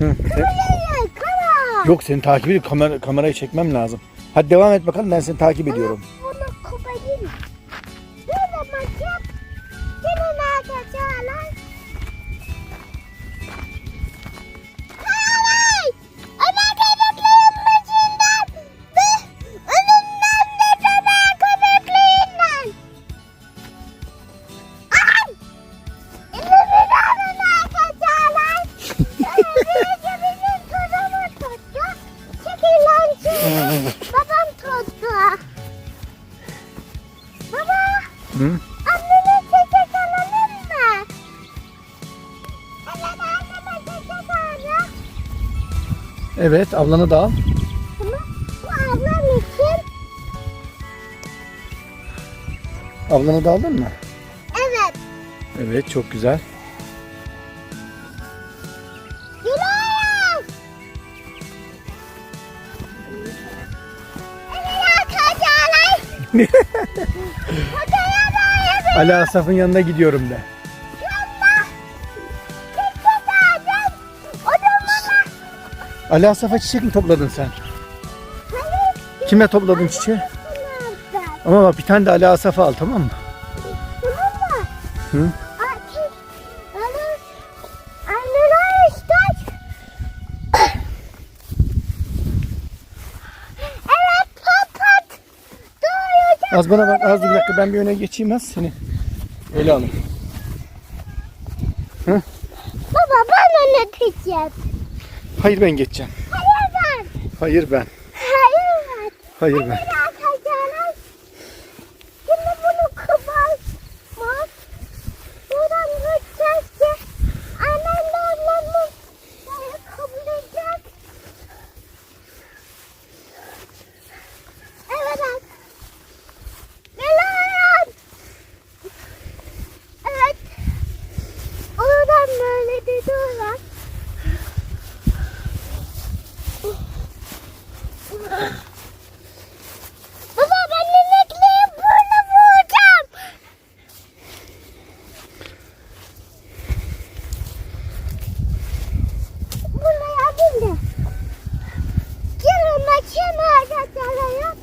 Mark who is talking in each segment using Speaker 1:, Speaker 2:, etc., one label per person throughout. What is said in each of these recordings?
Speaker 1: Hı.
Speaker 2: Kara.
Speaker 1: Yok seni takip edip kamera, kamerayı çekmem lazım. Hadi devam et bakalım ben seni takip ediyorum.
Speaker 2: Evet
Speaker 1: ablanı da al.
Speaker 2: Ama bu ablam için.
Speaker 1: Ablanı da aldın mı?
Speaker 2: Evet.
Speaker 1: Evet çok güzel. Ali Asaf'ın yanına gidiyorum de. Ali Asaf'a çiçek mi topladın sen?
Speaker 2: Hani
Speaker 1: Kime topladın çiçeği? Ama bak bir tane de Ali Asaf'a al tamam mı?
Speaker 2: Tamam mı?
Speaker 1: Hı? Az bana bak az bir dakika ben bir öne geçeyim az seni. Öyle alayım.
Speaker 2: Baba ben öğreteceğim.
Speaker 1: Hayır ben geçeceğim.
Speaker 2: Hayır ben.
Speaker 1: Hayır ben.
Speaker 2: Hayır ben.
Speaker 1: Hayır ben.
Speaker 2: Evet arkadaşlar. Şimdi bunu kıvırmak. Buradan geçeceğiz ki annemle ablamın beni kabul edecek. Evet abi. Melahat. Evet. Oradan böyle gidiyorlar. Baba ben emekliye burada vuracağım. Buraya bin de. Gelin bakayım arkadaşlar.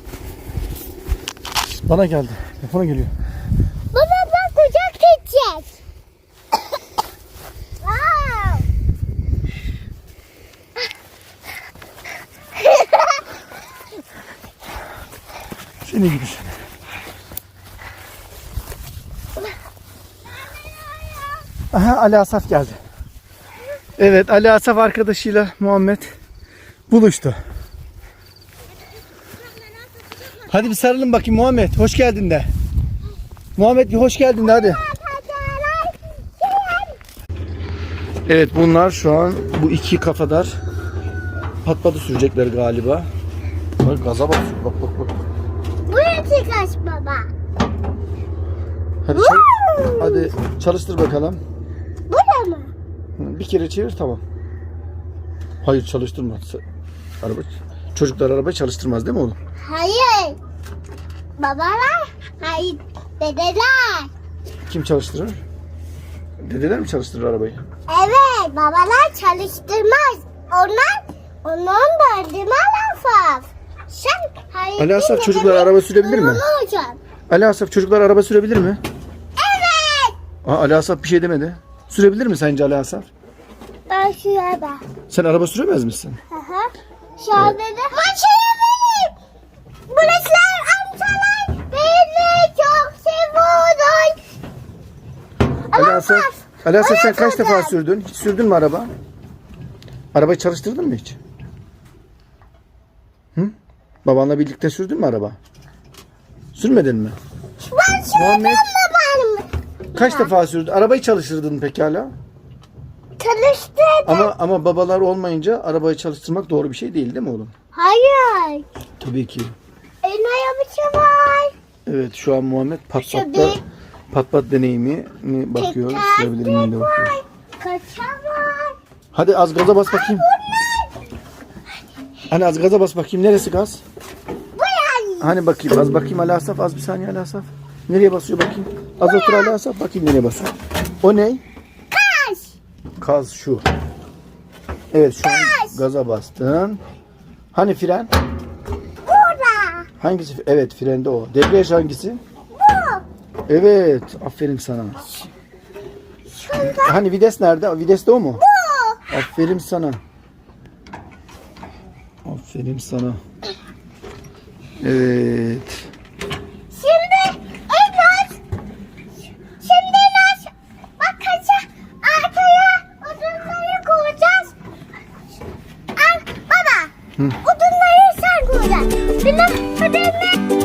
Speaker 1: Bana geldi. Telefona geliyor.
Speaker 2: Baba ben kucak geçecek. wow.
Speaker 1: Seni gidi seni. Aha Ali Asaf geldi. Evet Ali Asaf arkadaşıyla Muhammed buluştu. Hadi bir sarılın bakayım Muhammed. Hoş geldin de. Muhammed bir hoş geldin de hadi. Evet bunlar şu an bu iki kafadar patladı sürecekler galiba. Bak gaza bak. Bak bak bak.
Speaker 2: Buraya çıkaş baba.
Speaker 1: Hadi, çal- hadi çalıştır bakalım.
Speaker 2: Buraya mı?
Speaker 1: Hı, Bir kere çevir tamam. Hayır çalıştırma. Araba çocuklar arabayı çalıştırmaz değil mi oğlum?
Speaker 2: Hayır. Babalar. Hayır. Dedeler.
Speaker 1: Kim çalıştırır? Dedeler mi çalıştırır arabayı?
Speaker 2: Evet. Babalar çalıştırmaz. Onlar onun dördüme lafaf. Sen hayır.
Speaker 1: Ali Asaf, çocuklar araba sürebilir mi?
Speaker 2: olacaksın.
Speaker 1: Ali Asaf çocuklar araba sürebilir mi?
Speaker 2: Evet.
Speaker 1: Aa, Ali Asaf bir şey demedi. Sürebilir mi sence Ali Asaf?
Speaker 2: Ben şurada.
Speaker 1: Sen araba süremez misin?
Speaker 2: Hı hı. Şurada da. Maçaya benim. Burasılar
Speaker 1: Ali Asaf, Ali Asaf sen kaç defa sürdün? Hiç sürdün mü araba? Arabayı çalıştırdın mı hiç? Hı? Babanla birlikte sürdün mü araba? Sürmedin mi?
Speaker 2: Ben sürdüm
Speaker 1: Muhammed.
Speaker 2: benim?
Speaker 1: Kaç defa sürdün? Arabayı çalıştırdın pekala.
Speaker 2: Çalıştırdım.
Speaker 1: Ama ama babalar olmayınca arabayı çalıştırmak doğru bir şey değil değil mi oğlum?
Speaker 2: Hayır.
Speaker 1: Tabii ki.
Speaker 2: En arabası var.
Speaker 1: Evet şu an Muhammed pat
Speaker 2: Şu
Speaker 1: patla pat pat deneyimi bakıyor. Sürebilir miyim de bakıyor. Hadi az gaza bas bakayım. Hani az gaza bas bakayım. Neresi gaz? Hani bakayım az bakayım Ali Asaf. Az bir saniye Ali Asaf. Nereye basıyor bakayım. Az otur Ali Asaf. Bakayım nereye basıyor. O ne?
Speaker 2: Kaç.
Speaker 1: Kaz şu. Evet şu an gaza bastın. Hani fren?
Speaker 2: Burada.
Speaker 1: Hangisi? Evet frende o. Debriyaj hangisi? Evet. Aferin sana.
Speaker 2: Şunda
Speaker 1: Hani vites nerede? Vites de o mu?
Speaker 2: bu.
Speaker 1: Aferin sana. Aferin sana. Evet.
Speaker 2: Şimdi Enes. Şimdi Enes. Bakacağız. Arkaya odunları koyacağız. Al baba.
Speaker 1: Hı.
Speaker 2: Odunları sen koyacaksın. Benim ödevimi.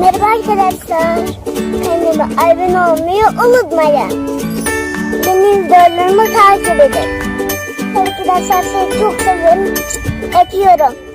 Speaker 2: Merhaba arkadaşlar. Kanalıma abone olmayı unutmayın. Benim videolarımı takip edin. Arkadaşlar sizi çok seviyorum. Öpüyorum.